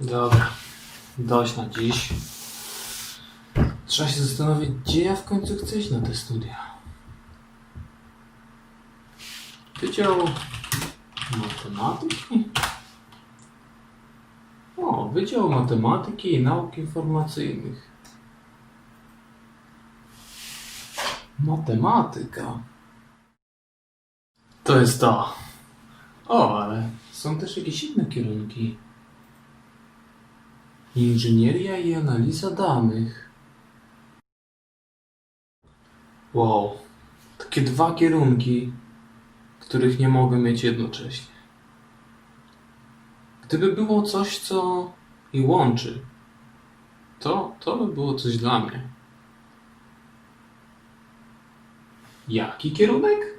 Dobra, dość na dziś. Trzeba się zastanowić, gdzie ja w końcu chcę iść na te studia. Wydział matematyki? O, Wydział Matematyki i Nauk Informacyjnych. Matematyka. To jest to. O, ale są też jakieś inne kierunki. Inżynieria i analiza danych. Wow, takie dwa kierunki, których nie mogę mieć jednocześnie. Gdyby było coś, co i łączy, to to by było coś dla mnie. Jaki kierunek?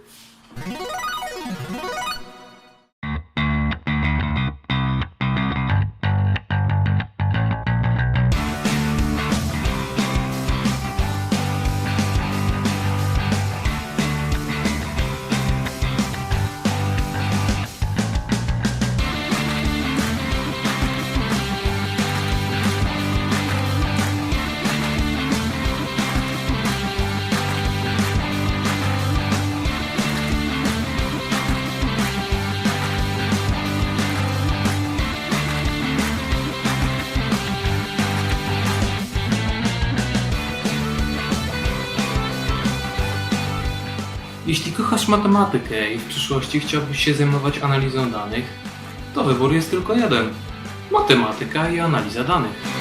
Jeśli kochasz matematykę i w przyszłości chciałbyś się zajmować analizą danych, to wybór jest tylko jeden: matematyka i analiza danych.